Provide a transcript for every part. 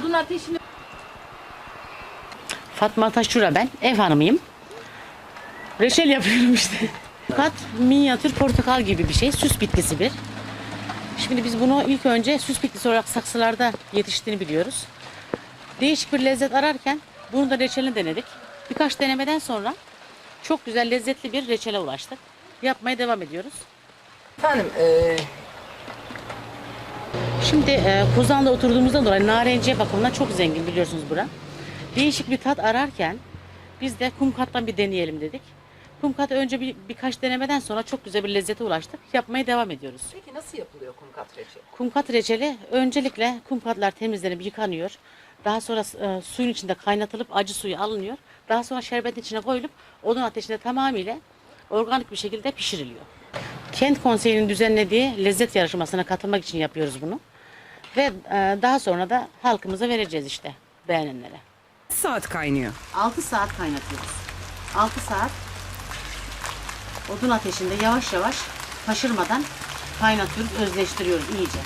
Odun ateşini Fatma Taşura ben. Ev hanımıyım. Reçel yapıyorum işte. Fakat minyatür portakal gibi bir şey. Süs bitkisi bir. Şimdi biz bunu ilk önce süs bitkisi olarak saksılarda yetiştiğini biliyoruz. Değişik bir lezzet ararken bunu da reçelini denedik. Birkaç denemeden sonra çok güzel lezzetli bir reçele ulaştık. Yapmaya devam ediyoruz. Efendim e, Şimdi e, Kozan'da oturduğumuzdan dolayı narenciye bakımından çok zengin biliyorsunuz bura. Değişik bir tat ararken biz de kumkattan bir deneyelim dedik. Kumkatı önce bir, birkaç denemeden sonra çok güzel bir lezzete ulaştık. Yapmaya devam ediyoruz. peki nasıl yapılıyor kumkat reçeli? Kumkat reçeli öncelikle kumkatlar temizlenip yıkanıyor. Daha sonra e, suyun içinde kaynatılıp acı suyu alınıyor. Daha sonra şerbetin içine koyulup odun ateşinde tamamıyla organik bir şekilde pişiriliyor. Kent Konseyi'nin düzenlediği lezzet yarışmasına katılmak için yapıyoruz bunu. Ve e, daha sonra da halkımıza vereceğiz işte beğenenlere. saat kaynıyor. 6 saat kaynatıyoruz. 6 saat odun ateşinde yavaş yavaş taşırmadan kaynatıyoruz, özleştiriyoruz iyice.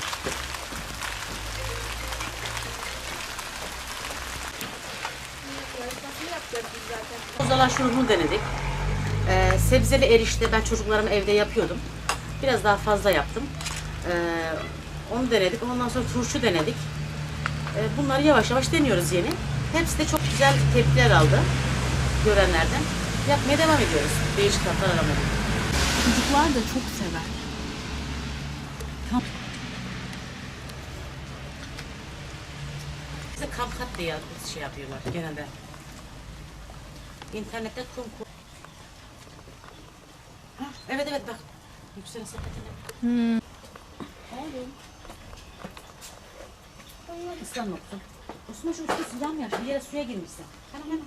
Kozala şurubunu denedik. Ee, sebzeli erişte ben çocuklarım evde yapıyordum. Biraz daha fazla yaptım. Ee, onu denedik. Ondan sonra turşu denedik. Ee, bunları yavaş yavaş deniyoruz yeni. Hepsi de çok güzel tepkiler aldı görenlerden. Yapmaya devam ediyoruz. Değişik tatlar aramaya. Çocuklar da çok sever. Bize kamkat diye şey yapıyorlar genelde. İnternette kum kum. Evet evet bak. Yükselen sepetine. Hmm. Oğlum. Islanma kuzum. Osman şu üstte sudan mı Bir yere suya girmişsin. Hemen hemen.